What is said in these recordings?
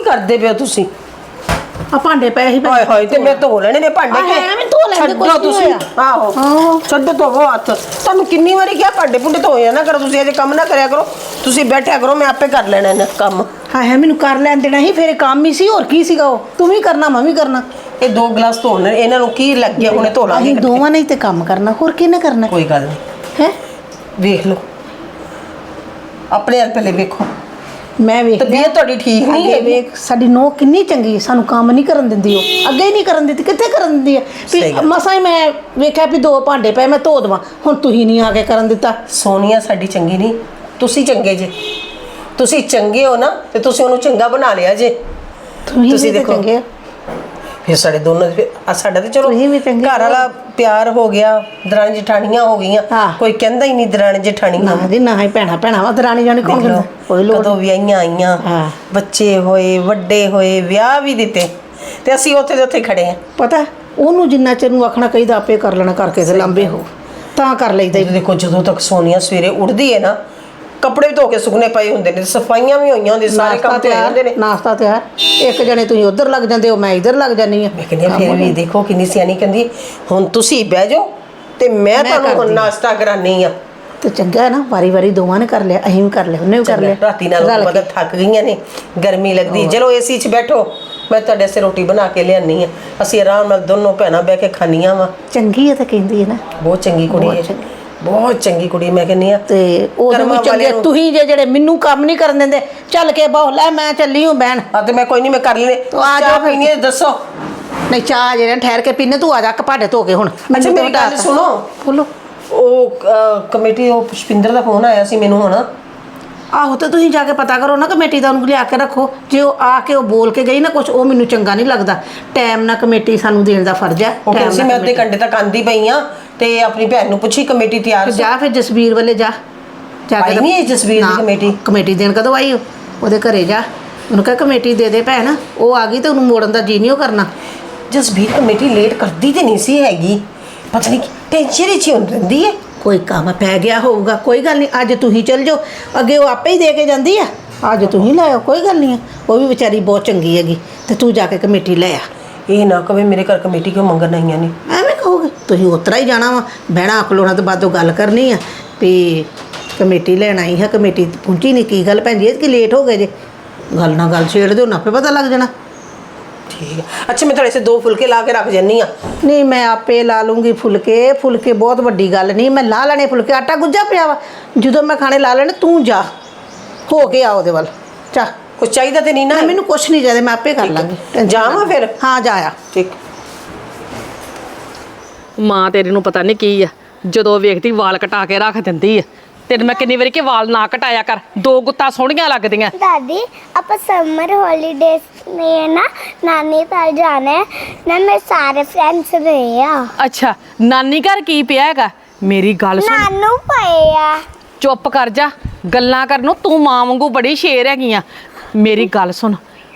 ਕੀ ਕਰਦੇ ਪਿਓ ਤੁਸੀਂ? ਆ ਭਾਂਡੇ ਪਏ ਸੀ ਹਾਏ ਹਾਏ ਤੇ ਮੈਂ ਧੋ ਲੈਣੇ ਨੇ ਭਾਂਡੇ ਆਹ ਹੈ, ਮੈਂ ਧੋ ਲੈਂਦੇ, ਕੁਛ ਛੱਡੋ ਨੀ ਤੁਸੀਂ। ਹੋਇਆ। ਆਹੋ ਆਹੋ। ਛੱਡੋ ਧੋਵੋ ਹੱਥ। ਤੁਹਾਨੂੰ ਕਿੰਨੀ ਵਾਰੀ ਕਿਹਾ ਭਾਂਡੇ ਭੁੰਡੇ ਧੋਇਆ ਨਾ ਕਰੋ ਤੁਸੀਂ ਅਜੇ ਕੰਮ ਨਾ ਕਰਿਆ ਕਰੋ। ਤੁਸੀਂ ਬੈਠਿਆ ਕਰੋ ਮੈਂ ਆਪੇ ਕਰ ਲੈਣਾ ਇਹਨਾਂ ਕੰਮ। ਹਾਂ ਹੈ ਮੈਨੂੰ ਕਰ ਲੈਣ ਦੇਣਾ ਸੀ ਫਿਰ ਇਹ ਕੰਮ ਹੀ ਸੀ ਹੋਰ ਕੀ ਸੀਗਾ ਉਹ? ਤੂੰ ਵੀ ਕਰਨਾ ਮੈਂ ਵੀ ਕਰਨਾ। ਇਹ ਦੋ ਗਲਾਸ ਧੋਣੇ ਇਹਨਾਂ ਨੂੰ ਕੀ ਲੱਗ ਗਿਆ ਹੁਣੇ ਧੋ ਲਾਂਗੇ ਅਸੀਂ ਦੋਵਾਂ ਨੇ ਹੀ ਤੇ ਕੰਮ ਕਰਨਾ ਹੋਰ ਕਿਹਨੇ ਕਰਨਾ? ਕੋਈ ਗੱਲ ਨਹੀਂ ਹੈ? ਵੇਖ ਲਓ। ਆਪਣੇ ਵੱਲ ਪਹਿਲੇ ਵੇਖੋ। ਮੈਂ ਵੇਖ ਤਬੀਅਤ ਤੁਹਾਡੀ ਠੀਕ ਨਹੀਂ ਅੱਗੇ ਹੈਗੀ? ਵੇਖ ਸਾਡੀ ਨੋ ਕਿੰਨੀ ਚੰਗੀ ਹੈ, ਸਾਨੂੰ ਕੰਮ ਨਹੀਂ ਕਰਨ ਦਿੰਦੀ ਉਹ। ਅੱਗੇ ਹੀ ਨਹੀਂ ਕਰਨ ਦਿੰਦੀ ਕਿੱਥੇ ਕਰਨ ਦਿੰਦੀ ਹੈ ਸਹੀ ਵੀ ਗੱਲ। ਮਸਾਂ ਹੀ ਮੈਂ ਵੇਖਿਆ ਵੀ ਦੋ ਭਾਂਡੇ ਪਏ ਮੈਂ ਧੋ ਦਵਾਂ। ਹੁਣ ਤੁਸੀਂ ਨਹੀਂ ਆ ਕੇ ਕਰਨ ਦਿੱਤਾ। ਸੋਨੀਆ ਸਾਡੀ ਚੰਗੀ ਨਹੀਂ। ਤੁਸੀਂ ਚੰਗੇ ਜੇ। ਤੁਸੀਂ ਚੰਗੇ ਹੋ ਨਾ ਤੇ ਤੁਸੀਂ ਉਹਨੂੰ ਚੰਗਾ ਬਣਾ ਲਿਆ ਜੇ। ਤੁਸੀਂ ਤੁਸੀਂ ਵੀ ਤੇ ਦੇਖੋ। ਚੰਗੇ ਹੋ। ਫਿਰ ਸਾਡੇ ਦੋਨੋਂ ਆਹ ਸਾਡਾ ਤੇ ਚਲੋ ਤੁਸੀਂ ਵੀ ਚੰਗੇ ਘਰ ਵਾਲਾ ਪਿਆਰ ਹੋ ਗਿਆ ਦਰਾਂ ਜਠਾਣੀਆਂ ਹੋ ਗਈਆਂ। ਹਾਂ। ਕੋਈ ਕਹਿੰਦਾ ਹੀ ਨਹੀਂ ਦਰਾਂ ਜਠਾਣੀਆਂ। ਨਾ ਹੀ ਭੈਣਾ ਭੈਣਾ ਵਾ ਦਰਾਣੀ ਜਾਣੀ ਕੌਣ ਕਰਦਾ ਕੋਈ ਲੋੜ ਕਦੋਂ ਵਿਆਹੀਆਂ ਆਈਆਂ ਹਾਂ। ਬੱਚੇ ਹੋਏ ਵੱਡੇ ਹੋਏ ਵਿਆਹ ਵੀ ਦਿੱਤੇ। ਤੇ ਅਸੀਂ ਉੱਥੇ ਦੇ ਉੱਥੇ ਖੜੇ ਆ। ਪਤਾ ਉਹਨੂੰ ਜਿੰਨਾ ਚਿਰ ਨੂੰ ਆਖਣਾ ਕਹੀਦਾ ਆਪੇ ਕਰ ਲੈਣਾ ਕਰਕੇ ਤੇ ਲੰਬੇ ਹੋ। ਤਾਂ ਕਰ ਲਈਦਾ ਦੇਖੋ ਜਦੋਂ ਤੱਕ ਸੋਨੀਆ ਸਵੇਰੇ ਉੱਠਦੀ ਹੈ ਨਾ ਕੱਪੜੇ ਵੀ ਧੋ ਕੇ ਸੁਕਨੇ ਪਏ ਹੁੰਦੇ ਨੇ ਸਫਾਈਆਂ ਵੀ ਹੋਈਆਂ ਹੁੰਦੀਆਂ ਸਾਰੇ ਕੰਮ ਤੇ ਹੁੰਦੇ ਨੇ। ਨਾਸ਼ਤਾ ਤਿਆਰ। ਇੱਕ ਜਣੇ ਤੁਸੀਂ ਉਧਰ ਲੱਗ ਜਾਂਦੇ ਹੋ ਮੈਂ ਇੱਧਰ ਲੱਗ ਜਾਂਦੀ ਆ ਮੈਂ ਕਹਿੰਦੀ ਹਾਂ, ਫਿਰ ਵੀ ਦੇਖੋ ਕਿੰਨੀ ਸਿਆਣੀ ਕਹਿੰਦੀ ਹੁਣ ਤੁਸੀਂ ਬਹਿ ਜਾਓ ਤੇ ਮੈਂ ਤੁਹਾਨੂੰ ਹੁਣ। ਨਾਸ਼ਤਾ ਕਰਾਨੀ ਆ। ਤੇ ਚੰਗਾ ਹੈ ਨਾ ਵਾਰੀ ਵਾਰੀ ਦੋਵਾਂ ਨੇ ਕਰ ਲਿਆ ਅਸੀਂ ਵੀ ਕਰ ਲਿਆ ਉਹਨੇ ਵੀ ਕਰ ਲਿਆ। ਰਾਤੀ ਨਾਲ ਰਲ ਕੇ। ਥੱਕ ਗਈਆਂ ਨੇ ਗਰਮੀ ਲੱਗਦੀ। ਚਲੋ ਏਸੀ 'ਚ ਬੈਠੋ ਮੈਂ ਤੁਹਾਡੇ ਸੇ ਰੋਟੀ ਬਣਾ ਕੇ ਲਿਆਨੀ ਆ। ਅਸੀਂ ਆਰਾਮ ਨਾਲ ਦੋਨੋਂ ਭੈਣਾਂ ਬਹਿ ਕੇ ਖਾਣੀਆਂ ਵਾ। ਚੰਗੀ ਹੈ ਤਾਂ ਕਹਿੰਦੀ ਹੈ ਨਾ। ਬਹੁਤ ਚੰਗੀ ਕੁੜੀ ਬਹੁਤ ਹੈ। ਚੰਗੀ। ਬਹੁਤ ਚੰਗੀ ਕੁੜੀ ਮੈਂ ਕਹਿੰਨੀ ਆ ਤੇ ਉਹ ਕਰਮਾਂ ਵੀ ਚੰਗੇ ਨੂੰ- ਤੁਸੀਂ ਜੇ ਜਿਹੜੇ ਮੈਨੂੰ ਕੰਮ ਨਹੀਂ ਕਰਨ ਦਿੰਦੇ ਚੱਲ ਕੇ ਬਹੁ ਲੈ ਮੈਂ ਚੱਲੀ ਹੂੰ ਬਹਿਣ। ਆ ਤੇ ਮੈਂ ਕੋਈ ਨਹੀਂ ਮੈਂ ਕਰ ਲੈਣੇ ਤੂੰ ਆ ਚਾਹ ਜਾਓ ਫਿਰ। ਪੀਣੀ ਹੈ ਦੱਸੋ। ਨਹੀਂ ਚਾਹ ਜਿਹੜੇ ਠਹਿਰ ਕੇ ਪੀਨੇ ਤੂੰ ਆ ਜਾ ਕਪਾੜੇ ਧੋ ਕੇ ਹੁਣ। ਅੱਛਾ ਮੇਰੀ ਗੱਲ ਸੁਣੋ। ਬੋਲੋ। ਉਹ ਅਹ, ਕਮੇਟੀ ਉਹ ਪੁਸ਼ਪਿੰਦਰ ਦਾ ਫੋਨ ਆਇਆ ਸੀ ਮੈਨੂੰ ਹੁਣ। ਆਹੋ ਤੇ ਤੁਸੀਂ ਜਾ ਕੇ ਪਤਾ ਕਰੋ ਨਾ ਕਮੇਟੀ ਦਾ ਉਹਨੂੰ ਲਿਆ ਕੇ ਰੱਖੋ। ਜੇ ਉਹ ਆ ਕੇ ਉਹ ਬੋਲ ਕੇ ਗਈ ਨਾ ਕੁਝ ਉਹ ਮੈਨੂੰ ਚੰਗਾ ਨਹੀਂ ਲੱਗਦਾ। ਟਾਈਮ ਨਾਲ ਕਮੇਟੀ ਸਾਨੂੰ ਦੇਣ ਦਾ ਫਰਜ਼ ਹੈ। ਉਹ time ਕਹਿੰਦੀ ਸੀ ਨਾਲ ਮੈਂ ਅੱਧੇ। ਘੰਟੇ ਤੱਕ ਆਂਦੀ ਪਈ ਆ ਤੇ ਆਪਣੀ ਭੈਣ ਨੂੰ ਪੁੱਛੀ ਕਮੇਟੀ ਤਿਆਰ ਸੀ। ਜਾ ਫਿਰ ਜਸਵੀਰ ਵੱਲੇ ਜਾ। ਜਾ ਆਈ ਨਹੀਂ ਇਹ ਜਸਵੀਰ ਦੀ ਕਮੇਟੀ? ਕਮੇਟੀ ਦੇਣ ਕਦੋਂ ਆਈ ਉਹ? ਉਹਦੇ ਘਰੇ ਜਾ। ਉਹਨੂੰ ਕਹ ਕਮੇਟੀ ਦੇ ਦੇ ਭੈਣ। ਉਹ ਆ ਗਈ ਤੇ ਉਹਨੂੰ ਮੋੜਨ ਦਾ ਜੀ ਨਹੀਂ ਉਹ ਕਰਨਾ। ਜਸਬੀਰ ਕਮੇਟੀ ਲੇਟ ਕਰਦੀ ਤੇ ਨਹੀਂ ਸੀ ਹੈਗੀ। ਪਤਾ ਨਹੀਂ ਟੈਨਸ਼ਨ ਹੀ ਚ ਰਹਿੰਦੀ ਹੈ। ਕੋਈ ਕੰਮ ਪੈ ਗਿਆ ਹੋਊਗਾ ਕੋਈ ਗੱਲ ਨਹੀਂ ਅੱਜ ਤੁਸੀਂ ਚੱਲ ਜਾਓ। ਅੱਗੇ ਉਹ ਆਪੇ ਹੀ ਦੇ ਕੇ ਜਾਂਦੀ ਆ। ਅੱਜ ਤੁਸੀਂ ਲੈ ਆਓ ਕੋਈ ਗੱਲ ਨਹੀਂ ਆ। ਉਹ ਵੀ ਵਿਚਾਰੀ ਬਹੁਤ ਚੰਗੀ ਹੈਗੀ। ਤੇ ਤੂੰ ਜਾ ਕੇ ਕਮੇਟੀ ਲੈ ਆ। ਇਹ ਨਾ ਕਵੇ ਮੇਰੇ ਘਰ ਕਮੇਟੀ ਕਿਉਂ ਮੰਗਣ ਆਈਆਂ ਨੇ? ਐਵੇਂ ਕਹੋਗੇ ਤੁਸੀਂ ਉਤਰਾ ਹੀ ਜਾਣਾ ਵਾ। ਬਹਿਣਾ ਅਕਲੋਣਾ ਤੋਂ ਬਾਅਦੋਂ ਗੱਲ ਕਰਨੀ ਆ। ਵੀ ਕਮੇਟੀ ਲੈਣ ਆਈ ਹੈ ਕਮੇਟੀ ਪਹੁੰਚੀ ਨਹੀਂ ਕੀ ਗੱਲ ਭੈਣ ਜੀ? ਇਹ ਕਿ ਲੇਟ ਹੋ ਗਏ ਜੇ? ਗੱਲ ਨਾਲ ਗੱਲ ਛੇੜ ਦਿਓ ਨਾ ਆਪੇ ਪਤਾ ਲੱਗ ਜਾਣਾ। ਠੀਕ ਹੈ ਅੱਛਾ ਮੈਂ ਤੁਹਾਡੇ ਸੇ ਦੋ ਫੁਲਕੇ ਲਾ ਕੇ ਰੱਖ ਜੰਨੀ ਆ। ਨਹੀਂ ਮੈਂ ਆਪੇ ਲਾ ਲੂੰਗੀ ਫੁਲਕੇ। ਫੁਲਕੇ ਬਹੁਤ ਵੱਡੀ ਗੱਲ ਨਹੀਂ ਮੈਂ ਲਾ ਲੈਣੇ ਫੁਲਕੇ। ਆਟਾ ਗੁੱਜਾ ਪਿਆ ਵਾ। ਜਦੋਂ ਮੈਂ ਖਾਣੇ ਲਾ ਲੈਣੇ ਤੂੰ ਜਾ। ਹੋ ਕੇ ਆ ਉਹਦੇ ਵੱਲ। ਚਾ ਕੁਝ ਚਾਹੀਦਾ ਤੇ ਨਹੀਂ ਨਾ। ਮੈਨੂੰ ਕੁਛ ਨਹੀਂ ਚਾਹੀਦਾ ਮੈਂ ਆਪੇ ਕਰ ਲਾਂਗੀ। ਜਾਵਾਂ ਨਾ। ਫਿਰ? ਹਾਂ ਜਾ ਆ। ਠੀਕ। ਮਾਂ ਤੇਰੇ ਨੂੰ ਪਤਾ ਨਹੀਂ ਕੀ ਆ। ਜਦੋਂ ਵੇਖਦੀ ਵਾਲ ਕਟਾ ਕੇ ਰੱਖ ਦਿੰਦੀ ਆ। ਤੈਨੂੰ ਮੈਂ ਕਿੰਨੀ ਵਾਰੀ ਕਿ ਵਾਲ ਨਾ ਕਟਾਇਆ ਕਰ। ਦੋ ਗੁੱਤਾਂ ਸੋਹਣੀਆਂ ਲੱਗਦੀਆਂ। ਦਾਦੀ ਆਪਾਂ ਸਮਰ ਹੌਲੀਡੇਸ ਨੇ ਨਾ ਨਾਨੀ ਘਰ ਜਾਣਾ ਨਾ ਮੇਰੇ ਸਾਰੇ ਫਰੈਂਡਸ ਨੇ ਆ। ਅੱਛਾ ਨਾਨੀ ਘਰ ਕੀ ਪਿਆ ਹੈਗਾ? ਮੇਰੀ ਗੱਲ ਸੁਣ। ਨਾਨੂ ਪਏ ਚੁੱਪ ਕਰ ਜਾ। ਗੱਲਾਂ ਕਰਨ ਨੂੰ ਤੂੰ ਮਾਂ ਵਾਂਗੂ ਬੜੀ ਸ਼ੇਰ ਹੈਗੀ ਆ। ਮੇਰੀ ਗੱਲ ਸੁਣ।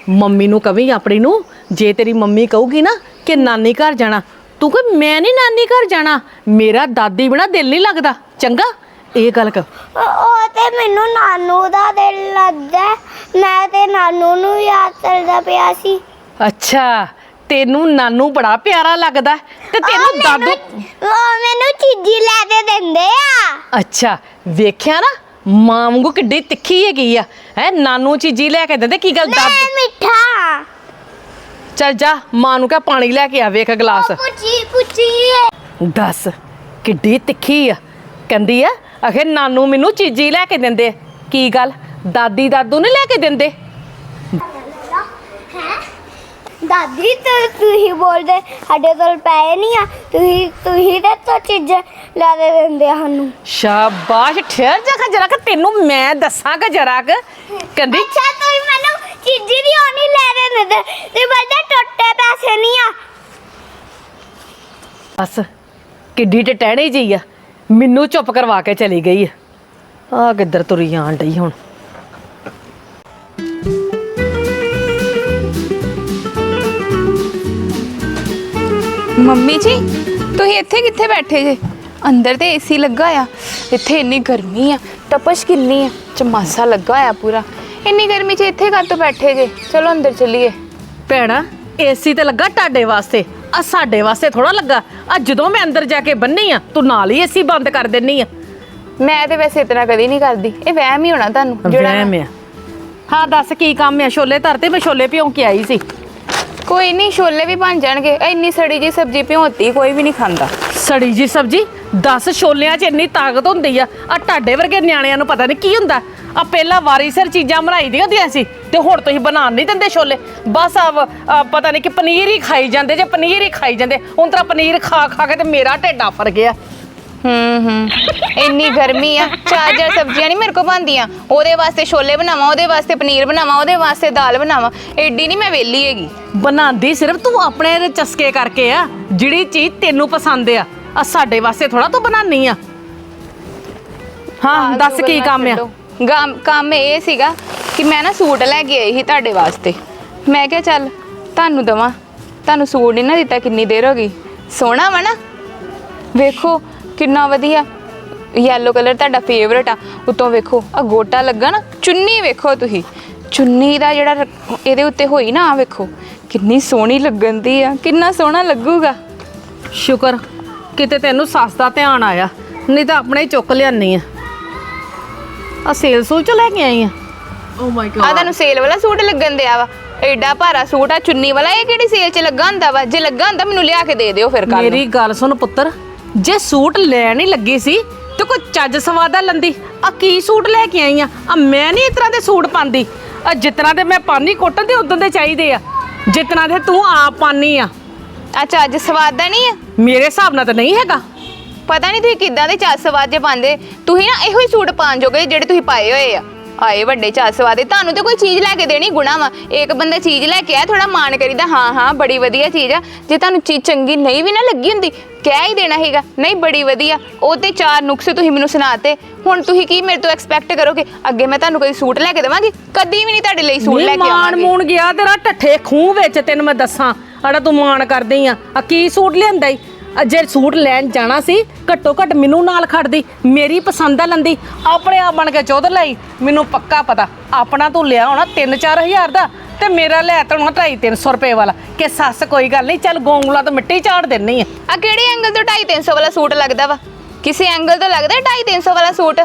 ਮੰਮੀ ਨੂੰ ਕਵੀ ਆਪਣੀ ਨੂੰ। ਜੇ ਤੇਰੀ ਮੰਮੀ ਕਹੂਗੀ ਨਾ ਕਿ ਨਾਨੀ ਘਰ ਜਾਣਾ ਤੂੰ ਕਹ ਮੈਂ ਨਹੀਂ ਨਾਨੀ ਘਰ ਜਾਣਾ। ਮੇਰਾ ਦਾਦੀ ਬਿਨਾ ਦਿਲ ਨਹੀਂ ਲੱਗਦਾ। ਚੰਗਾ ਇਹ ਗੱਲ ਕਰ ਉਹ ਤੇ ਮੈਨੂੰ ਨਾਨੂ ਦਾ ਦਿਲ ਲੱਗਦਾ। ਮੈਂ ਤੇ ਨਾਨੂ ਨੂੰ ਯਾਦ ਕਰਦਾ ਪਿਆ ਸੀ। ਅੱਛਾ ਤੈਨੂੰ ਨਾਨੂ ਬੜਾ ਪਿਆਰਾ ਲੱਗਦਾ ਤੇ ਤੈਨੂੰ ਉਹ ਦਾਦੂ ਮੈਨੂੰ- ਉਹ ਮੈਨੂੰ ਚੀਜ਼ੀ ਲੈ ਕੇ ਦਿੰਦੇ ਆ। ਅੱਛਾ ਵੇਖਿਆ ਨਾ ਮਾਂ ਵਾਂਗੂ ਕਿੱਡੀ ਤਿੱਖੀ ਹੈਗੀ ਆ। ਹੈ ਨਾਨੂ ਚੀਜ਼ੀ ਲੈ ਕੇ ਦਿੰਦੇ ਕੀ ਗੱਲ ਮੈਂ ਦੱਦ ਮਿੱਠਾ। ਚੱਲ ਜਾ ਮਾਂ ਨੂੰ ਕਹ ਪਾਣੀ ਲੈ ਕੇ ਆ ਵੇਖ ਗਲਾਸ। ਪੁੱਛੀ ਪੁੱਛੀ ਦੱਸ ਕਿੱਡੀ ਤਿੱਖੀ ਆ। ਕਹਿੰਦੀ ਆ ਅਖੇ ਨਾਨੂ ਮੈਨੂੰ ਚੀਜ਼ੀ ਲੈ ਕੇ ਦਿੰਦੇ। ਕੀ ਗੱਲ? ਦਾਦੀ ਦਾਦੂ ਨਹੀਂ ਲੈ ਕੇ ਦਿੰਦੇ? ਦਾਦੀ ਤੂੰ ਤੁਸੀਂ ਬੋਲਦੇ ਸਾਡੇ ਕੋਲ ਪੈਸੇ ਨਹੀਂ ਆ। ਤੁਸੀਂ ਤੁਸੀਂ ਤੇ ਤਾਂ ਚੀਜ਼ਾਂ ਲੈ ਦੇ ਦਿੰਦੇ ਆ ਸਾਨੂੰ। ਸ਼ਾਬਾਸ਼ ਠਹਿਰ ਜਾ ਕੇ ਜਰਾ ਕਿ ਤੈਨੂੰ ਮੈਂ ਦੱਸਾਂਗਾ ਜਰਾ ਕਿ। ਕਹਿੰਦੀ ਅੱਛਾ ਮੈਨੂੰ ਚੀਜ਼ੀ ਦੀ ਹੋਣੀ ਲੈ ਦੇ ਦਿੰਦੇ ਤੇ ਬਲਦੇ ਟੁੱਟੇ ਪੈਸੇ ਨਹੀਂ ਆ ਬਸ ਕਿੱਡੀ ਟਟਹਿਣੀ ਜੀ ਆ ਮੈਨੂੰ ਚੁੱਪ ਕਰਵਾ ਕੇ ਚਲੀ ਗਈ ਆ ਆ ਕਿੱਧਰ ਤੁਰੀ ਜਾਣ ਡਈ ਹੁਣ ਮੰਮੀ ਜੀ ਤੁਸੀਂ ਇੱਥੇ ਕਿੱਥੇ ਬੈਠੇ ਜੇ ਅੰਦਰ ਤੇ ਏਸੀ ਲੱਗਾ ਆ ਇੱਥੇ ਇੰਨੀ ਗਰਮੀ ਆ ਤਪਸ਼ ਕਿੰਨੀ ਆ ਚਮਾਸਾ ਲੱਗਾ ਆ ਪੂਰਾ ਇੰਨੀ ਗਰਮੀ 'ਚ ਇੱਥੇ ਕਾਹਤੋਂ ਬੈਠੇ ਜੇ। ਚਲੋ ਅੰਦਰ ਚੱਲੀਏ। ਭੈਣਾ ਏਸੀ ਤੇ ਲੱਗਾ ਤੁਹਾਡੇ ਵਾਸਤੇ। ਆ ਸਾਡੇ ਵਾਸਤੇ ਥੋੜਾ ਲੱਗਾ। ਆ ਜਦੋਂ ਮੈਂ ਅੰਦਰ ਜਾ ਕੇ ਬੰਨੀ ਆ ਤੂੰ ਨਾਲ ਹੀ ਏਸੀ ਬੰਦ ਕਰ ਦਿੰਨੀ ਆ। ਮੈਂ ਤੇ ਵੈਸੇ ਇਤਨਾ ਕਦੀ ਨਹੀਂ ਕਰਦੀ। ਇਹ ਵਹਿਮ ਹੀ ਹੋਣਾ ਤੁਹਾਨੂੰ ਵਹਿਮ ਆ। ਹਾਂ ਦੱਸ ਕੀ ਕੰਮ ਆ? ਛੋਲੇ ਧਰਤੇ ਮੈਂ ਛੋਲੇ ਭਿਉਂ ਕੇ ਆਈ ਸੀ। ਕੋਈ ਨਹੀਂ, ਛੋਲੇ ਵੀ ਬਣ ਜਾਣਗੇ। ਇੰਨੀ ਸੜੀ ਜੀ ਸਬਜ਼ੀ ਭਿਉਂਤੀ, ਕੋਈ ਵੀ ਨਹੀਂ ਖਾਂਦਾ। ਸੜੀ ਜੀ ਸਬਜੀ? 10 ਛੋਲਿਆਂ 'ਚ ਇੰਨੀ ਤਾਕਤ ਹੁੰਦੀ ਆ। ਆ ਤੁਹਾਡੇ ਵਰਗੇ ਨਿਆਣਿਆਂ ਨੂੰ ਪਤਾ ਨਹੀਂ ਕੀ ਹੁੰਦਾ। ਆ ਪਹਿਲਾਂ ਵਾਰੀ ਸਿਰ ਚੀਜ਼ਾਂ ਬਣਾਈ ਦੀਆਂ ਹੁੰਦੀਆਂ ਸੀ, ਤੇ ਹੁਣ ਤੁਸੀਂ ਬਣਾਉਣ ਨਹੀਂ ਦਿੰਦੇ ਛੋਲੇ। ਬਸ ਆ ਪਤਾ ਨਹੀਂ ਕਿ ਪਨੀਰ ਹੀ ਖਾਈ ਜਾਂਦੇ ਜੇ ਪਨੀਰ ਹੀ ਖਾਈ ਜਾਂਦੇ। ਹੁਣ ਤਾਂ ਪਨੀਰ ਖਾ ਖਾ ਕੇ ਤੇ ਮੇਰਾ ਢਿੱਡ ਆਫਰ ਗਿਆ। ਹੂੰ ਹੂੰ। ਇੰਨੀ ਗਰਮੀ ਆ। ਚਾਰ ਚਾਰ ਸਬਜ਼ੀਆਂ ਨਹੀਂ ਮੇਰੇ ਕੋ ਬਣਦੀਆਂ। ਉਹਦੇ ਵਾਸਤੇ ਛੋਲੇ ਬਣਾਵਾਂ ਉਹਦੇ ਵਾਸਤੇ ਪਨੀਰ ਬਣਾਵਾਂ ਉਹਦੇ ਵਾਸਤੇ ਦਾਲ ਬਣਾਵਾਂ। ਐਡੀ ਨਹੀਂ ਮੈਂ ਵੇਲੀ ਹੈਗੀ। ਬਣਾਉਂਦੀ ਸਿਰਫ ਤੂੰ ਆਪਣੇ ਦੇ ਚਸਕੇ ਕਰਕੇ ਆ ਜਿਹੜੀ ਚੀਜ਼ ਤੈਨੂੰ ਪਸੰਦ ਆ। ਆ ਸਾਡੇ ਵਾਸਤੇ ਥੋੜਾ ਤੂੰ ਬਣਾਉਣੀ ਆ। ਹਾਂ ਦੱਸ ਕੀ ਕੰਮ ਆ। ਗਮ- ਕੰਮ ਇਹ ਸੀਗਾ ਕਿ ਮੈਂ ਨਾ ਸੂਟ ਲੈ ਕੇ ਆਈ ਸੀ ਤੁਹਾਡੇ ਵਾਸਤੇ। ਮੈਂ ਕਿਹਾ ਚੱਲ ਤੁਹਾਨੂੰ ਦਵਾਂ। ਤੁਹਾਨੂੰ ਸੂਟ ਨਹੀਂ ਨਾ ਦਿੱਤਾ ਕਿੰਨੀ ਦੇਰ ਹੋ ਗਈ। ਸੋਹਣਾ ਵਾ ਨਾ? ਵੇਖੋ ਕਿੰਨਾ ਵਧੀਆ। ਯੈਲੋ ਕਲਰ ਤੁਹਾਡਾ ਫੇਵਰਟ ਆ। ਉਤੋਂ ਵੇਖੋ ਆ ਗੋਟਾ ਲੱਗਾ ਨਾ ਚੁੰਨੀ ਵੇਖੋ ਤੁਸੀਂ। ਚੁੰਨੀ ਦਾ ਜਿਹੜਾ ਰ- ਇਹਦੇ ਉੱਤੇ ਹੋਈ ਨਾ ਆ ਵੇਖੋ ਕਿੰਨੀ ਸੋਹਣੀ ਲੱਗਣ ਦੀ ਆ ਕਿੰਨਾ ਸੋਹਣਾ ਲੱਗੂਗਾ। ਸ਼ੁਕਰ ਕਿਤੇ ਤੈਨੂੰ ਸੱਸ ਦਾ ਧਿਆਨ ਆਇਆ ਨਹੀਂ ਤਾਂ ਆਪਣੇ ਹੀ ਚੁੱਕ ਲਿਆਨੀ ਆ। ਆ ਸੇਲ ਸੂਲ ਚ ਲੈ ਕੇ ਆਈ ਆ। ਓ ਮਾਈ ਆ ਤੁਹਾਨੂੰ ਸੇਲ ਵਾਲਾ ਸੂਟ ਲੱਗਣ ਦਿਆ ਵਾ। ਐਡਾ ਭਾਰਾ ਸੂਟ ਆ ਚੁੰਨੀ ਵਾਲਾ ਇਹ ਕਿਹੜੀ ਸੇਲ 'ਚ ਲੱਗਾ ਹੁੰਦਾ ਵਾ? ਜੇ ਲੱਗਾ ਹੁੰਦਾ ਮੈਨੂੰ ਲਿਆ ਕੇ ਦੇ ਦਿਓ ਫਿਰ ਕੱਲ ਮੇਰੀ ਗੱਲ ਸੁਣ ਪੁੱਤਰ ਜੇ ਸੂਟ ਲੈਣ ਹੀ ਲੱਗੀ ਸੀ ਤੇ ਕੋਈ ਚੱਜ ਸਵਾਦਾ ਲੰਦੀ। ਆ ਕੀ ਸੂਟ ਲੈ ਕੇ ਆਈ ਆ? ਆ ਮੈਂ ਨਹੀਂ ਇਸ ਤਰ੍ਹਾਂ ਦੇ ਸੂਟ ਪਾਉਂਦੀ। ਆ ਜਿਤਨਾ ਦੇ ਮੈਂ ਪਾਨੀ ਕੋਟਨ ਤੇ ਉਦੋਂ ਦੇ ਚਾਹੀਦੇ ਆ। ਜਿਤਨਾ ਦੇ ਤੂੰ ਆਪ ਪਾਨੀ ਆ। ਅੱਛਾ ਅੱਜ ਸਵਾਦ ਦਾ ਨਹੀਂ ਆ? ਮੇਰੇ ਹਿਸਾਬ ਨਾਲ ਤਾਂ ਨਹੀਂ ਹੈਗਾ। ਪਤਾ ਨਹੀਂ ਤੁਸੀਂ ਕਿੱਦਾਂ ਦੇ ਚੱਸ ਵਾਜੇ ਪਾਉਂਦੇ। ਤੁਸੀਂ ਨਾ ਇਹੋ ਹੀ ਸੂਟ ਪਾਉਣ ਜੋਗੇ ਜਿਹੜੇ ਤੁਸੀਂ ਪਾਏ ਹੋਏ ਆ। ਆਏ ਵੱਡੇ ਚੱਸ ਵਾਦੇ ਤੁਹਾਨੂੰ ਤੇ ਕੋਈ ਚੀਜ਼ ਲੈ ਕੇ ਦੇਣੀ ਗੁਣਾ ਵਾ। ਇੱਕ ਬੰਦਾ ਚੀਜ਼ ਲੈ ਕੇ ਆਇਆ ਥੋੜਾ ਮਾਣ ਕਰੀਦਾ ਹਾਂ ਹਾਂ ਬੜੀ ਵਧੀਆ ਚੀਜ਼ ਆ। ਜੇ ਤੁਹਾਨੂੰ ਚੀਜ਼ ਚੰਗੀ ਨਹੀਂ ਵੀ ਨਾ ਲੱਗੀ ਹੁੰਦੀ ਕਹਿ ਹੀ ਦੇਣਾ ਹੈਗਾ ਨਹੀਂ ਬੜੀ ਵਧੀਆ ਉਹ ਤੇ ਚਾਰ ਨੁਕਸੇ ਤੁਸੀਂ ਮੈਨੂੰ ਸੁਣਾਤੇ। ਹੁਣ ਤੁਸੀਂ ਕੀ ਮੇਰੇ ਤੋਂ ਐਕਸਪੈਕਟ ਕਰੋਗੇ? ਅੱਗੇ ਮੈਂ ਤੁਹਾਨੂੰ ਕੋਈ ਸੂਟ ਲੈ ਕੇ ਦੇਵਾਂਗੀ? ਕਦੀ ਵੀ ਨਹੀਂ ਤੁਹਾਡੇ ਲਈ ਸੂਟ ਲੈ ਕੇ ਮਾਣ ਆਵਾਂਗੀ। ਮੂਣ ਗਿਆ ਤੇਰਾ ਠੱਠੇ ਖੂਹ ਵਿੱਚ ਤੈਨੂੰ ਮੈਂ ਦੱਸਾਂ। ਅੜਾ ਤੂੰ ਮਾਣ ਕਰਦੀ ਆ। ਆ ਕੀ ਸੂਟ ਲਿਆਂਦਾ ਈ? ਅਜੇ ਸੂਟ ਲੈਣ ਜਾਣਾ ਸੀ, ਘੱਟੋ ਘੱਟ ਮੈਨੂੰ ਨਾਲ ਖੜਦੀ ਮੇਰੀ ਪਸੰਦ ਆ ਲੰਦੀ। ਆਪਣੇ ਆਪ ਬਣ ਕੇ ਚੌਧਰ ਲਈ, ਮੈਨੂੰ ਪੱਕਾ ਪਤਾ, ਆਪਣਾ ਤੂੰ ਲਿਆ ਹੋਣਾ 3-4000 ਦਾ ਤੇ ਮੇਰਾ ਲੈ ਤਾ ਹੋਣਾ 250 ਰੁਪਏ ਵਾਲਾ। ਕਿ ਸੱਸ ਕੋਈ ਗੱਲ ਨਹੀਂ, ਚੱਲ ਗੋਂਗਲਾ ਤੋਂ ਮਿੱਟੀ ਝਾੜ ਦਿੰਨੀ ਆ। ਆ ਕਿਹੜੇ ਐਂਗਲ ਤੋਂ 250 ਵਾਲਾ ਸੂਟ ਲੱਗਦਾ ਵਾ? ਕਿਸੇ ਐਂਗਲ ਤੋਂ ਲੱਗਦਾ 250 ਵਾਲਾ ਸੂਟ?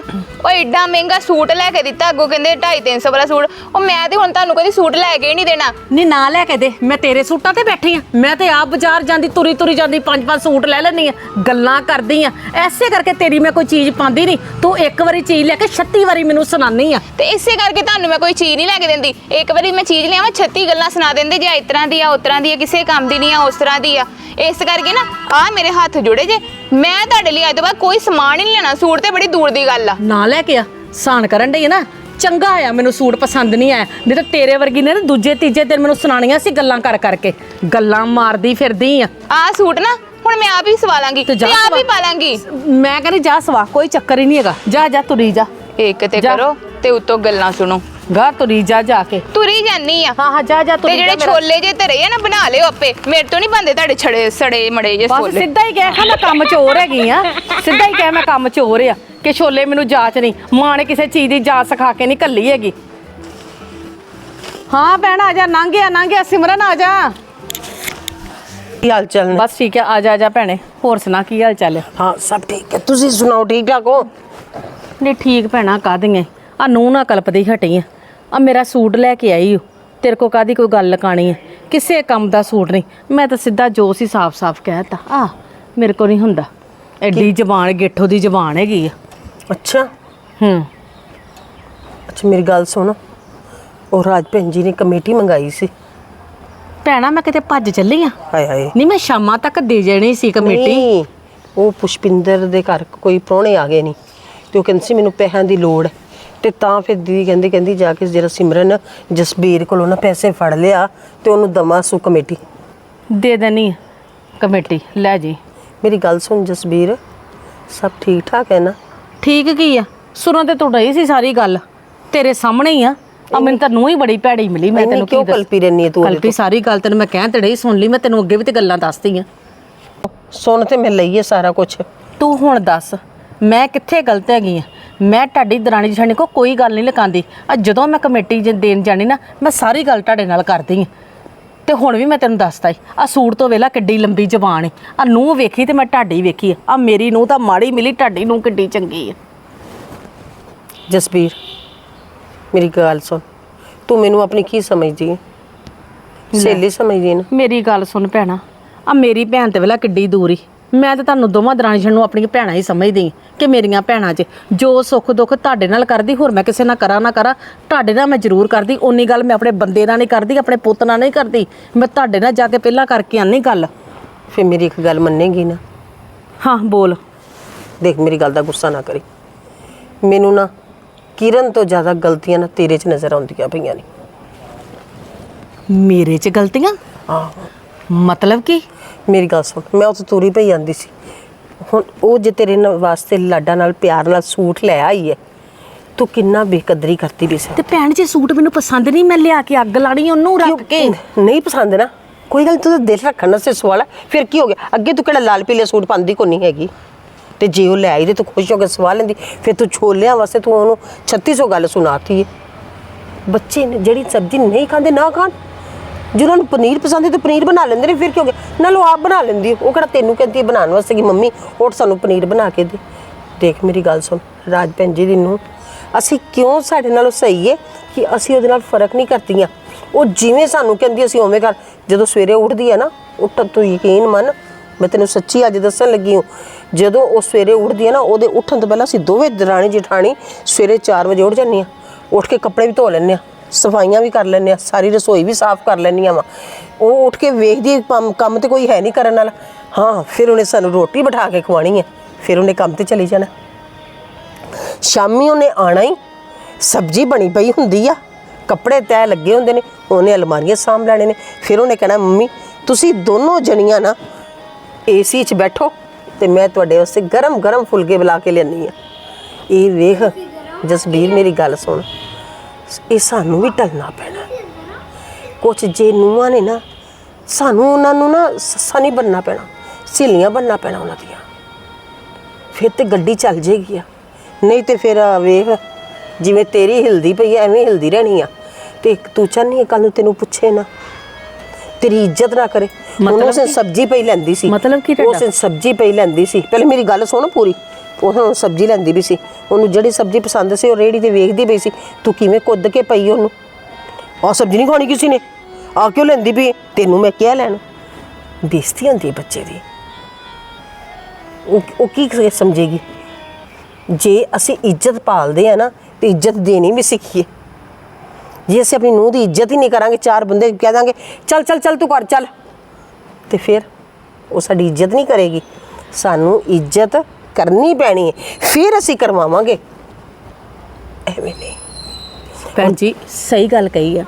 ਉਹ ਏਡਾ ਮਹਿੰਗਾ ਸੂਟ ਲੈ ਕੇ ਦਿੱਤਾ ਅੱਗੋਂ ਕਹਿੰਦੇ 250 ਵਾਲਾ ਸੂਟ। ਉਹ ਮੈਂ ਤੇ ਹੁਣ ਤੁਹਾਨੂੰ ਕਦੀ ਸੂਟ ਲੈ ਕੇ ਹੀ ਨਹੀਂ ਦੇਣਾ। ਨੀ ਨਾ ਲੈ ਕੇ ਦੇ ਮੈਂ ਤੇਰੇ ਸੂਟਾਂ ਤੇ ਬੈਠੀ ਆ। ਮੈਂ ਤੇ ਆਪ ਬਾਜ਼ਾਰ ਜਾਂਦੀ ਤੁਰੀ ਤੁਰੀ ਜਾਂਦੀ ਪੰਜ ਪੰਜ ਸੂਟ ਲੈ ਲੈਣੀ ਆ ਗੱਲਾਂ ਕਰਦੀ ਆ। ਐਸੇ ਕਰਕੇ ਤੇਰੀ ਮੈਂ ਕੋਈ ਚੀਜ਼ ਪਾਉਂਦੀ ਨਹੀਂ ਤੂੰ ਇੱਕ ਵਾਰੀ ਚੀਜ਼ ਲੈ ਕੇ 36 ਵਾਰੀ ਮੈਨੂੰ ਸੁਣਾਨੀ ਆ। ਤੇ ਇਸੇ ਕਰਕੇ ਤੁਹਾਨੂੰ ਮੈਂ ਕੋਈ ਚੀਜ਼ ਨਹੀਂ ਲੈ ਕੇ ਦਿੰਦੀ। ਇੱਕ ਵਾਰੀ ਮੈਂ ਚੀਜ਼ ਲਿਆਵਾਂ 36 ਗੱਲਾਂ ਸੁਣਾ ਦਿੰਦੇ ਜੇ ਇਸ ਤਰ੍ਹਾਂ ਦੀ ਆ ਉਸ ਤਰ੍ਹਾਂ ਦੀ ਆ ਕਿਸੇ ਕੰਮ ਦੀ ਨਹੀਂ ਆ ਉਸ ਤਰ੍ਹਾਂ ਦੀ ਆ। ਇਸ ਕਰਕੇ ਨਾ ਆ ਮੇਰੇ ਹੱਥ ਜੁੜੇ ਜੇ। ਮੈਂ ਤੁਹਾਡੇ ਲਈ ਅੱਜ ਤੋਂ ਬਾਅਦ ਕੋਈ ਸਮਾਨ ਹੀ ਨਹੀਂ ਲੈਣਾ ਸੂਟ ਤੇ ਬੜੀ ਦੂਰ ਦੀ ਗੱਲ ਆ। ਨਾ ਲੈ ਕੇ ਆ ਸਾਨ ਕਰਨ ਡਈ ਆ ਨਾ ਚੰਗਾ ਆ ਮੈਨੂੰ ਸੂਟ ਪਸੰਦ ਨਹੀਂ ਆਇਆ। ਨਹੀਂ ਤਾਂ ਤੇਰੇ ਵਰਗੀ ਨੇ ਨਾ ਦੂਜੇ ਤੀਜੇ ਦਿਨ ਮੈਨੂੰ ਸੁਣਾਣੀਆਂ ਸੀ ਗੱਲਾਂ ਕਰ ਕਰਕੇ। ਗੱਲਾਂ ਮਾਰਦੀ ਫਿਰਦੀ ਆ। ਆ ਸੂਟ ਨਾ ਹੁਣ ਮੈਂ ਆਪ ਹੀ ਸਵਾ ਲਾਂਗੀ ਤੇ ਤੇ ਜਾ ਹੀ ਸਵਾ। ਪਾ ਲਾਂਗੀ। ਮੈਂ ਕਹਿੰਦੀ ਜਾ ਸਵਾ ਕੋਈ ਚੱਕਰ ਹੀ ਨਹੀਂ ਹੈਗਾ। ਜਾ ਜਾ ਤੁਰੀ ਜਾ। ਇੱਕ ਤੇ ਜਾ। ਕਰੋ ਤੇ ਉਤੋਂ ਗੱਲਾਂ ਸੁਣੋ। ਗਾ ਤੁਰੀ ਜਾ ਜਾ ਕੇ। ਤੁਰੀ ਜਾਨੀ ਆ। ਹਾਂ ਹਾਂ ਜਾ ਜਾ ਤੇ ਤੁਰੀ ਜਿਹੜੇ ਜਾ ਮੇਰਾ- ਛੋਲੇ ਜੇ ਧਰੇ ਆ ਨਾ ਬਣਾ ਲਿਓ ਆਪੇ। ਮੇਰੇ ਤੋਂ ਨਹੀਂ ਬੰਦੇ ਤੁਹਾਡੇ ਛੜੇ ਸੜੇ ਮੜੇ ਜੇ ਬਸ ਛੋਲੇ। ਸਿੱਧਾ ਹੀ ਕਹਿ ਮੈਂ ਕੰਮ ਚੋਰ ਹੈਗੀ ਆ। ਸਿੱਧਾ ਹੀ ਕਹਿ ਮੈਂ ਕੰਮ ਚੋਰ ਆ। ਕਿ ਛੋਲੇ ਮੈਨੂੰ ਜਾਚ ਨਹੀਂ। ਮਾਂ ਨੇ ਕਿਸੇ ਚੀਜ਼ ਦੀ ਜਾਚ ਸਿਖਾ ਕੇ ਨਹੀਂ ਕੱਲੀ ਹੈਗੀ। ਹਾਂ ਭੈਣ ਆ ਜਾ ਲੰਘ ਗਿਆ ਲੰਘ ਗਿਆ। ਸਿਮਰਨ ਆ ਜਾ। ਕੀ ਹਾਲ ਚਾਲ ਨੇ? ਬਸ ਠੀਕ ਹੈ ਆ ਜਾ ਆ ਜਾ ਭੈਣੇ। ਹੋਰ ਸੁਣਾ ਕੀ ਹਾਲ ਚਾਲ ਹੈ ਹਾਂ ਸਭ ਠੀਕ ਹੈ। ਤੁਸੀਂ ਸੁਣਾਓ ਠੀਕ ਠਾਕ ਹੋ? ਨਹੀਂ ਠੀਕ ਭੈਣਾ ਕਾਦੀਆਂ ਆ ਨੂੰ ਨਾ ਕਲਪਦੀ ਹਟੀ ਆ। ਆ ਮੇਰਾ ਸੂਟ ਲੈ ਕੇ ਆਈ ਓ। ਤੇਰੇ ਕੋ ਕਾਦੀ ਕੋਈ ਗੱਲ ਲਕਾਣੀ ਹੈ ਕਿਸੇ ਕੰਮ ਦਾ ਸੂਟ ਨਹੀਂ। ਮੈਂ ਤਾਂ ਸਿੱਧਾ ਜੋ ਸੀ ਸਾਫ਼-ਸਾਫ਼ ਕਹਿਤਾ ਆ ਮੇਰੇ ਕੋ ਨਹੀਂ ਹੁੰਦਾ। ਐਡੀ ਜ਼ਬਾਨ ਗੇਠੋ ਦੀ ਜ਼ਬਾਨ ਹੈਗੀ ਆ। ਅੱਛਾ। ਹੂੰ। ਅੱਛਾ ਮੇਰੀ ਗੱਲ ਸੁਣ। ਉਹ ਰਾਜ ਭੈਣ ਜੀ ਨੇ ਕਮੇਟੀ ਮੰਗਾਈ ਸੀ। ਭੈਣਾ ਮੈਂ ਕਿਤੇ ਭੱਜ ਚੱਲੀ ਆ? ਹਾਏ ਹਾਏ। ਨਹੀਂ ਮੈਂ ਸ਼ਾਮਾਂ ਤੱਕ ਦੇ ਜਾਣੀ ਸੀ ਕਮੇਟੀ। ਨਹੀਂ, ਉਹ ਪੁਸ਼ਪਿੰਦਰ ਦੇ ਘਰ ਕੋਈ ਪ੍ਰਾਹੁਣੇ ਆ ਗਏ ਨਹੀਂ ਤੇ ਉਹ ਕਹਿੰਦੀ ਸੀ ਮੈਨੂੰ ਪੈਸਿਆਂ ਦੀ ਲੋੜ ਹੈ। ਤੇ ਤਾਂ ਫਿਰ ਦੀਦੀ ਕਹਿੰਦੀ ਕਹਿੰਦੀ ਜਾ ਕੇ ਜਿਹੜਾ ਸਿਮਰਨ ਜਸਬੀਰ ਕੋਲੋਂ ਨਾ ਪੈਸੇ ਫੜ ਲਿਆ ਤੇ ਉਹਨੂੰ ਦਮਾ ਸੂ ਕਮੇਟੀ। ਦੇ ਦੇਣੀ ਕਮੇਟੀ ਲੈ ਜੀ। ਮੇਰੀ ਗੱਲ ਸੁਣ ਜਸਬੀਰ ਸਭ ਠੀਕ ਠਾਕ ਹੈ ਨਾ? ਠੀਕ ਕੀ ਆ? ਸੁਰਾਂ ਤੇ ਤੁਹਾਡਾ ਹੀ ਸੀ ਸਾਰੀ ਗੱਲ। ਤੇਰੇ ਸਾਹਮਣੇ ਹੀ ਆ। ਆ ਮੈਨੂੰ ਤਾਂ ਨੂੰ ਹੀ ਬੜੀ ਭੈੜੀ ਮਿਲੀ ਮੈਂ ਤੈਨੂੰ ਕਿਉਂ ਕੀ ਦੱਸ- ਕਲਪੀ ਰਹਿੰਦੀ ਹੈ ਤੂੰ ਉਹਦੇ ਕਲਪੀ ਸਾਰੀ ਗੱਲ ਤੈਨੂੰ ਮੈਂ ਕਹਿ ਤੇ ਡਈ ਸੁਣ ਲਈ ਮੈਂ ਤੈਨੂੰ ਅੱਗੇ ਵੀ ਤੇ ਗੱਲਾਂ ਦੱਸਦੀ ਆ। ਸੁਣ ਤੇ ਮੈਂ ਲਈਏ ਸਾਰਾ ਕੁਝ ਤੂੰ ਹੁਣ ਦੱਸ ਮੈਂ ਕਿੱਥੇ ਗਲਤ ਹੈਗੀ ਆ? ਮੈਂ ਤੁਹਾਡੀ ਦਰਾਣੀ ਜਠਾਣੀ ਕੋ ਕੋਈ ਗੱਲ ਨਹੀਂ ਲਕਾਂਦੀ। ਆ ਜਦੋਂ ਮੈਂ ਕਮੇਟੀ ਜੇ ਦੇਣ ਜਾਣੀ ਨਾ ਮੈਂ ਸਾਰੀ ਗੱਲ ਤੁਹਾਡੇ ਨਾਲ ਕਰਦੀ ਆ। ਤੇ ਹੁਣ ਵੀ ਮੈਂ ਤੈਨੂੰ ਦੱਸਤਾ ਈ ਆ ਸੂਟ ਤੋਂ ਵੇਲਾ ਕਿੱਡੀ ਲੰਬੀ ਜ਼ਬਾਨ ਏ। ਆ ਨੂੰ ਵੇਖੀ ਤੇ ਮੈਂ ਢਾਡੀ ਵੇਖੀ ਆ। ਮੇਰੀ ਨੂੰ ਤਾਂ ਮਾੜੀ ਮਿਲੀ ਢਾਡੀ ਨੂੰ ਕਿੱਡੀ ਚੰਗੀ ਆ। ਜਸਬੀਰ ਮੇਰੀ ਗੱਲ ਸੁਣ। ਤੂੰ ਮੈਨੂੰ ਆਪਣੀ ਕੀ ਸਮਝਦੀ ਹੈ ਸਹੇਲੀ ਸਮਝਦੀ ਹੈ ਨਾ? ਮੇਰੀ ਗੱਲ ਸੁਣ ਭੈਣਾ। ਆ ਮੇਰੀ ਭੈਣ ਤੇ ਵੇਲਾ ਕਿੱਡੀ ਦੂਰੀ ਮੈਂ ਤਾਂ ਤੁਹਾਨੂੰ ਦੋਵਾਂ ਦਰਾਣੀ ਜਣ ਨੂੰ ਆਪਣੀਆਂ ਭੈਣਾਂ ਹੀ ਸਮਝਦੀ ਕਿ ਮੇਰੀਆਂ ਭੈਣਾਂ 'ਚ ਜੋ ਸੁੱਖ ਦੁੱਖ ਤੁਹਾਡੇ ਨਾਲ ਕਰਦੀ ਹੋਰ ਮੈਂ ਕਿਸੇ ਨਾਲ ਕਰਾਂ ਨਾ ਕਰਾਂ ਤੁਹਾਡੇ ਨਾਲ ਮੈਂ ਜ਼ਰੂਰ ਕਰਦੀ ਓਨੀ ਗੱਲ ਮੈਂ ਆਪਣੇ ਬੰਦੇ ਨਾਲ ਨਹੀਂ ਕਰਦੀ ਆਪਣੇ ਪੁੱਤ ਨਾਲ ਨਹੀਂ ਕਰਦੀ ਮੈਂ ਤੁਹਾਡੇ ਨਾਲ ਜਾ ਕੇ ਪਹਿਲਾਂ ਕਰਕੇ ਆਨੀ ਗੱਲ। ਫਿਰ ਮੇਰੀ ਇੱਕ ਗੱਲ ਮੰਨੇਗੀ ਨਾ? ਹਾਂ ਬੋਲ। ਦੇਖ ਮੇਰੀ ਗੱਲ ਦਾ ਗੁੱਸਾ ਨਾ ਕਰੀ। ਮੈਨੂੰ ਨਾ ਕਿਰਨ ਤੋਂ ਜ਼ਿਆਦਾ ਗਲਤੀਆਂ ਨਾ ਤੇਰੇ 'ਚ ਨਜ਼ਰ ਆਉਂਦੀਆਂ ਪਈਆਂ ਨੇ। ਮੇਰੇ 'ਚ ਗਲਤੀਆਂ? ਹਾਂ ਮਤਲਬ ਕੀ? ਮੇਰੀ ਗੱਲ ਸੁਣ ਮੈਂ ਉੱਥੇ ਤੁਰੀ ਪਈ ਜਾਂਦੀ ਸੀ। ਹੁਣ ਉਹ ਜੇ ਤੇਰੇ ਨਾਲ ਵਾਸਤੇ ਲਾਡਾ ਨਾਲ ਪਿਆਰ ਨਾਲ ਸੂਟ ਲੈ ਆਈ ਹੈ ਤੂੰ ਕਿੰਨਾ ਬੇਕਦਰੀ ਕਰਤੀ ਵੀ ਸੀ। ਤੇ ਭੈਣ ਜੇ ਸੂਟ ਮੈਨੂੰ ਪਸੰਦ ਨਹੀਂ ਮੈਂ ਲਿਆ ਕੇ ਅੱਗ ਲਾਣੀ ਉਹਨੂੰ ਰੱਖ ਕੇ। ਨਹੀਂ ਪਸੰਦ ਨਾ। ਕੋਈ ਗੱਲ ਨੀ, ਤੂੰ ਤਾਂ ਦਿਲ ਰੱਖਣ ਵਾਸਤੇ ਸਵਾਲ ਹੈ ਫਿਰ ਕੀ ਹੋ ਗਿਆ? ਅੱਗੇ ਤੂੰ ਕਿਹੜਾ ਲਾਲ ਪੀਲੇ ਸੂਟ ਪਾਉਂਦੀ ਕੋ ਨਹੀਂ ਹੈਗੀ। ਤੇ ਜੇ ਉਹ ਲੈ ਆਈ ਤੇ ਤੂੰ ਖੁਸ਼ ਹੋ ਕੇ ਸਵਾ ਲੈਂਦੀ। ਫਿਰ ਤੂੰ ਛੋਲਿਆਂ ਵਾਸਤੇ ਤੂੰ ਉਹਨੂੰ 3600 ਗੱਲ ਸੁਣਾਤੀ ਹੈ ਬੱਚੇ ਨੇ ਜਿਹੜੀ ਸਬਜ਼ੀ ਨਹੀਂ ਖਾਂਦੇ ਨਾ ਖਾਣ। ਜਿਹਨਾਂ ਨੂੰ ਪਨੀਰ ਪਸੰਦ ਹੈ ਤੇ ਪਨੀਰ ਬਣਾ ਲੈਂਦੇ ਨੇ, ਫਿਰ ਕੀ ਹੋ ਨਾਲ ਉਹ ਆਪ ਬਣਾ ਲੈਂਦੀ ਹੈ। ਉਹ ਕਿਹੜਾ ਤੈਨੂੰ ਕਹਿੰਦੀ ਹੈ ਬਣਾਉਣ ਵਾਸਤੇ ਕਿ ਮੰਮੀ ਉੱਠ ਸਾਨੂੰ ਪਨੀਰ ਬਣਾ ਕੇ ਦੇ। ਦੇਖ ਮੇਰੀ ਗੱਲ ਸੁਣ, ਰਾਜ ਭੈਣ ਜੀ ਦੀ ਨੂੰ ਅਸੀਂ ਕਿਉਂ ਸਾਡੇ ਨਾਲੋਂ ਸਹੀ ਹੈ ਕਿ ਅਸੀਂ ਉਹਦੇ ਨਾਲ ਫ਼ਰਕ ਨਹੀਂ ਕਰਤੀਆਂ ਉਹ ਜਿਵੇਂ ਸਾਨੂੰ ਕਹਿੰਦੀ ਅਸੀਂ ਉਵੇਂ ਕਰ, ਜਦੋਂ ਸਵੇਰੇ ਉੱਠਦੀ ਹੈ ਨਾ ਉੱਠ ਤੂੰ ਯਕੀਨ ਮੰਨ, ਮੈਂ ਤੈਨੂੰ ਸੱਚੀ ਅੱਜ ਦੱਸਣ ਲੱਗੀ ਹਾਂ, ਜਦੋਂ ਉਹ ਸਵੇਰੇ ਉੱਠਦੀ ਹੈ ਨਾ, ਉਹਦੇ ਉੱਠਣ ਤੋਂ ਪਹਿਲਾਂ ਅਸੀਂ ਦੋਵੇਂ ਦਰਾਣੀ ਜਠਾਣੀ ਸਵੇਰੇ 4 ਵਜੇ ਉੱਠ ਜਾਂਦੀਆਂ ਉੱਠ ਕੇ ਕੱਪੜੇ ਵੀ ਧੋ ਲੈਂਦੇ ਹਾਂ। ਸਫਾਈਆਂ ਵੀ ਕਰ ਲੈਂਦੇ ਆ, ਸਾਰੀ ਰਸੋਈ ਵੀ ਸਾਫ਼ ਕਰ ਲੈਂਦੀਆਂ ਵਾ। ਉਹ ਉੱਠ ਕੇ ਵੇਖਦੀ ਕੰਮ ਕੰਮ ਤੇ ਕੋਈ ਹੈ ਨਹੀਂ ਕਰਨ ਵਾਲਾ। ਹਾਂ, ਫਿਰ ਉਹਨੇ ਸਾਨੂੰ ਰੋਟੀ ਬਿਠਾ ਕੇ ਖਵਾਣੀ ਹੈ, ਫਿਰ ਉਹਨੇ ਕੰਮ ਤੇ ਚਲੀ ਜਾਣਾ। ਸ਼ਾਮੀ ਉਹਨੇ ਆਣਾ ਹੀ, ਸਬਜ਼ੀ ਬਣੀ ਪਈ ਹੁੰਦੀ ਆ, ਕੱਪੜੇ ਤੈ ਲੱਗੇ ਹੁੰਦੇ ਨੇ, ਉਹਨੇ ਅਲਮਾਰੀਆਂ ਸਾਂਭ ਲੈਣੇ ਨੇ। ਫਿਰ ਉਹਨੇ ਕਹਿਣਾ, ਮੰਮੀ, ਤੁਸੀਂ ਦੋਨੋਂ ਜਣੀਆਂ ਨਾ ਏਸੀ 'ਚ ਬੈਠੋ ਤੇ ਮੈਂ ਤੁਹਾਡੇ ਵਾਸਤੇ ਗਰਮ ਗਰਮ ਫੁਲਕੇ ਬੁਲਾ ਕੇ ਲਿਆਨੀ ਆ ਇਹ ਵੇਖ ਜਸਬੀਰ ਮੇਰੀ ਗੱਲ ਸੁਣ। ਇਹ ਸਾਨੂੰ ਵੀ ਟਲਣਾ ਪੈਣਾ। ਕੁਛ ਜੇ ਨੂੰਹਾਂ ਨੇ ਨਾ ਸਾਨੂੰ ਉਹਨਾਂ ਨੂੰ ਨਾ ਸੱਸਾਂ ਨਹੀਂ ਬੰਨਣਾ ਪੈਣਾ ਸਹੇਲੀਆਂ ਬੰਨਣਾ ਪੈਣਾ ਉਹਨਾਂ ਦੀਆਂ। ਫਿਰ ਤੇ ਗੱਡੀ ਚੱਲ ਜੇਗੀ ਆ। ਨਹੀਂ ਤੇ ਫਿਰ ਆ ਵੇਖ ਜਿਵੇਂ ਤੇਰੀ ਹਿਲਦੀ ਪਈ ਐ ਐਵੇਂ ਹਿਲਦੀ ਰਹਿਣੀ ਆ। ਤੇ ਤੂੰ ਚਾਹਨੀ ਕੱਲ ਨੂੰ ਤੈਨੂੰ ਪੁੱਛੇ ਨਾ। ਤੇਰੀ ਇੱਜ਼ਤ ਨਾ ਕਰੇ। ਮਤਲਬ ਕੀ? ਸਬਜ਼ੀ ਪਈ ਲੈਂਦੀ ਸੀ। ਮਤਲਬ ਕੀ ਤੁਹਾਡਾ? ਉਸੇ ਸਬਜ਼ੀ ਪਈ ਲੈਂਦੀ ਸੀ। ਪਹਿਲੇ ਮੇਰੀ ਗੱਲ ਸੁਣ ਪੂਰੀ। ਉਹ ਸਬਜ਼ੀ ਲੈਂਦੀ ਵੀ ਸੀ। ਉਹਨੂੰ ਜਿਹੜੀ ਸਬਜ਼ੀ ਪਸੰਦ ਸੀ ਉਹ ਰੇੜੀ ਤੇ ਵੇਖਦੀ ਪਈ ਸੀ। ਤੂੰ ਕਿਵੇਂ ਕੁੱਦ ਕੇ ਪਈ ਉਹਨੂੰ? ਆਹ ਸਬਜ਼ੀ ਨਹੀਂ ਖਾਣੀ ਕਿਸੇ ਨੇ? ਆ ਕਿਉਂ ਲੈਂਦੀ ਪਈ ਤੈਨੂੰ ਮੈਂ ਕਿਹਾ ਲੈਣ। ਬੇਇੱਜ਼ਤੀ ਹੁੰਦੀ ਹੈ ਬੱਚੇ ਦੀ। ਉਹ ਉਹ ਕੀ ਸਮਝੇਗੀ? ਜੇ ਅਸੀਂ ਇੱਜ਼ਤ ਪਾਲਦੇ ਆ ਨਾ, ਤੇ ਇੱਜ਼ਤ ਦੇਣੀ ਵੀ ਸਿੱਖੀਏ। ਜੇ ਅਸੀਂ ਆਪਣੀ ਨੂੰਹ ਦੀ ਇੱਜ਼ਤ ਹੀ ਨਹੀਂ ਕਰਾਂਗੇ, ਚਾਰ ਬੰਦੇ ਕਹਿ ਦਾਂਗੇ, ਚੱਲ ਚੱਲ ਚੱਲ ਤੂੰ ਕਰ ਚੱਲ। ਤੇ ਫਿਰ ਉਹ ਸਾਡੀ ਇੱਜ਼ਤ ਨਹੀਂ ਕਰੇਗੀ। ਸਾਨੂੰ ਇੱਜ਼ਤ ਕਰਨੀ ਪੈਣੀ ਹੈ ਫਿਰ ਅਸੀਂ ਕਰਵਾਵਾਂਗੇ। ਐਵੇਂ ਨਹੀਂ। ਭੈਣ ਜੀ ਸਹੀ ਗੱਲ ਕਹੀ ਆ।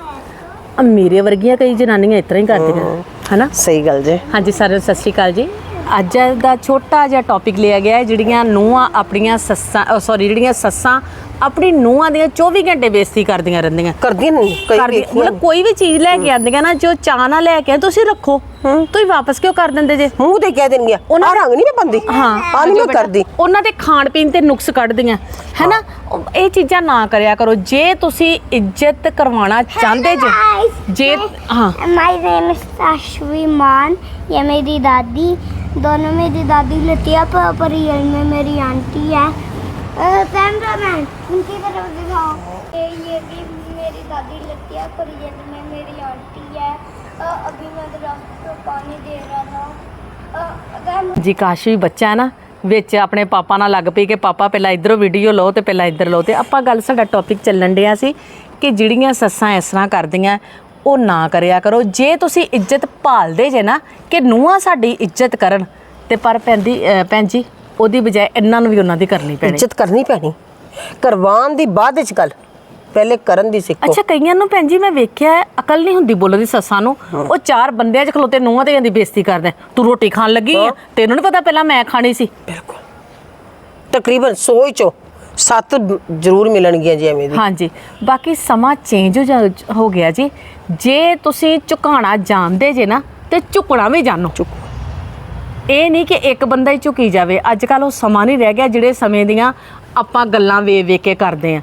ਆ ਮੇਰੇ ਵਰਗੀਆਂ ਕਈ ਜਨਾਨੀਆਂ ਇਸ ਤਰ੍ਹਾਂ ਹੀ ਕਰਦੀਆਂ ਹਨਾ? ਸਹੀ ਗੱਲ ਜੇ। ਹਾਂਜੀ ਸਾਰਿਆਂ ਨੂੰ ਸਤਿ ਸ਼੍ਰੀ ਅਕਾਲ ਜੀ। ਅੱਜ ਦਾ ਛੋਟਾ ਜਿਹਾ ਟੌਪਿਕ ਲਿਆ ਗਿਆ ਹੈ ਜਿਹੜੀਆਂ ਨੂੰਹਾਂ ਆਪਣੀਆਂ ਸੱਸਾਂ ਸੌਰੀ ਜਿਹੜੀਆਂ ਸੱਸਾਂ ਆਪਣੀ ਨੂੰਹਾਂ ਦੀਆਂ 24 ਘੰਟੇ ਬੇਇੱਜ਼ਤੀ ਕਰਦੀਆਂ ਰਹਿੰਦੀਆਂ ਕਰਦੀਆਂ ਨਹੀਂ ਕਈ ਕਰਦੀ ਵੇਖੀਆਂ ਮਤਲਬ ਕੋਈ ਵੀ ਚੀਜ਼ ਲੈ ਕੇ ਆਉਂਦੀਆਂ ਨਾ ਜੋ ਚਾਹ ਨਾਲ ਲੈ ਕੇ ਆਏ, ਤੁਸੀਂ ਰੱਖੋ ਤੁਸੀਂ ਵਾਪਸ ਕਿਉਂ ਕਰ ਦਿੰਦੇ ਜੇ ਮੂੰਹ ਤੇ ਕਹਿ ਦੇਣਗੀਆਂ ਉਹਨਾਂ- ਆ ਰੰਗ ਨਹੀਂ ਮੈਂ ਪਾਉਂਦੀ ਹਾਂ ਆ ਨਹੀਂ ਜੋ ਮੈਂ ਬੇਟਾ, ਕਰਦੀ ਉਹਨਾਂ ਦੇ ਖਾਣ ਪੀਣ ਤੇ ਨੁਕਸ ਕੱਢਦੀਆਂ ਹੈਨਾ ਉਹ- ਇਹ ਚੀਜ਼ਾਂ ਨਾ ਕਰਿਆ ਕਰੋ ਜੇ ਤੁਸੀਂ ਇੱਜ਼ਤ ਕਰਵਾਉਣਾ ਚਾਹੁੰਦੇ ਜੇ guys. ਜੇ ਹਾਂ माय नेम इज साशवी मान ये मेरी दादी दोनों मेरी दादी लतिया पर पर रियल में मेरी आंटी है कैमरामैन उनकी तरफ दिखाओ ये ये भी मेरी दादी लतिया पर रियल में मेरी आंटी है अ, अभी मैं दरख्त को पानी दे रहा था अ, अगर ਜੀ ਕਾਸ਼ ਵੀ ਬੱਚਾ ਹੈ ਨਾ ਵਿੱਚ ਆਪਣੇ ਪਾਪਾ ਨਾਲ ਲੱਗ ਪਈ ਕਿ ਪਾਪਾ ਪਹਿਲਾਂ ਇਧਰੋਂ ਵੀਡੀਓ ਲਓ ਤੇ ਪਹਿਲਾਂ ਇੱਧਰ ਲਓ ਤੇ ਆਪਾਂ ਗੱਲ ਸਾਡਾ ਟੌਪਿਕ ਚੱਲਣ ਡਿਆ ਸੀ ਕਿ ਜਿਹੜੀਆਂ ਸੱਸਾਂ ਇਸ ਤਰ੍ਹਾਂ ਕਰਦੀਆਂ ਉਹ ਨਾ ਕਰਿਆ ਕਰੋ ਜੇ ਤੁਸੀਂ ਇੱਜ਼ਤ ਭਾਲਦੇ ਜੇ ਨਾ ਕਿ ਨੂੰਹਾਂ ਸਾਡੀ ਇੱਜ਼ਤ ਕਰਨ ਤੇ ਪਰ ਪੈਂਦੀ ਅਹ ਭੈਣ ਜੀ ਉਹਦੀ ਬਜਾਏ ਇਹਨਾਂ ਨੂੰ ਵੀ ਉਹਨਾਂ ਦੀ ਕਰਨੀ ਪੈਣੀ। ਇੱਜ਼ਤ ਕਰਨੀ ਪੈਣੀ। ਕਰਵਾਉਣ ਦੀ ਬਾਅਦ ਵਿੱਚ ਗੱਲ। ਪਹਿਲੇ ਕਰਨ ਦੀ ਸਿੱਖੋ। ਅੱਛਾ ਕਈਆਂ ਨੂੰ ਭੈਣ ਜੀ ਮੈਂ ਵੇਖਿਆ ਹੈ, ਅਕਲ ਨਹੀਂ ਹੁੰਦੀ ਬੋਲਣ ਦੀ ਸੱਸਾਂ ਨੂੰ। ਉਹ ਚਾਰ ਬੰਦਿਆਂ 'ਚ ਖਲੋਤੇ ਨੂੰਹਾਂ ਤੇ ਦੀ ਬੇਇੱਜ਼ਤੀ ਕਰਦੇ। ਤੂੰ ਰੋਟੀ ਖਾਣ ਲੱਗੀ ਆ? ਤੈਨੂੰ ਨਹੀਂ ਪਤਾ ਪਹਿਲਾਂ ਮੈਂ ਖਾਣੀ ਸੀ। ਬਿਲਕੁਲ। ਤਕਰੀਬਨ 100 ਚੋਂ। ਸੱਤ ਜ਼ਰੂਰ ਮਿਲਣਗੀਆਂ ਜੀ ਐਵੇਂ ਦੀ। ਹਾਂਜੀ। ਬਾਕੀ ਸਮਾਂ ਚੇਂਜ ਹੋ ਜਾ- ਹੋ ਗਿਆ ਜੀ। ਜੇ ਤੁਸੀਂ ਝੁਕਾਣਾ ਜਾਣਦੇ ਜੇ ਨਾ ਤੇ ਝੁਕਣਾ ਵੀ ਜਾਣੋ। ਇਹ ਨਹੀਂ ਕਿ ਇੱਕ ਬੰਦਾ ਹੀ ਝੁਕੀ ਜਾਵੇ। ਅੱਜ ਕੱਲ ਉਹ ਸਮਾਂ ਨਹੀਂ ਰਹਿ ਗਿਆ ਜਿਹੜੇ ਸਮੇਂ ਦੀਆਂ ਆਪਾਂ ਗੱਲਾਂ ਵੇਖ ਵੇਖ ਕੇ ਕਰਦੇ ਆ।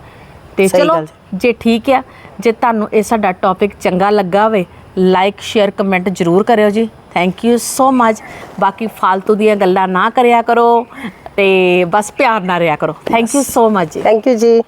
ਤੇ ਚਲੋ ਜੀ। ਜੇ ਠੀਕ ਆ ਜੇ ਤੁਹਾਨੂੰ ਇਹ ਸਾਡਾ ਟੌਪਿਕ ਚੰਗਾ ਲੱਗਾ ਹੋਵੇ ਲਾਈਕ ਸ਼ੇਅਰ ਕਮੈਂਟ ਜ਼ਰੂਰ ਕਰਿਓ ਜੀ। ਥੈਂਕ ਯੂ ਸੋ ਮਚ ਬਾਕੀ ਫालतू ਦੀਆਂ ਗੱਲਾਂ ਨਾ ਕਰਿਆ ਕਰੋ ਤੇ ਬਸ ਪਿਆਰ ਨਾਲ ਰਿਹਾ ਕਰੋ। Thank you so much ji. Thank you ji.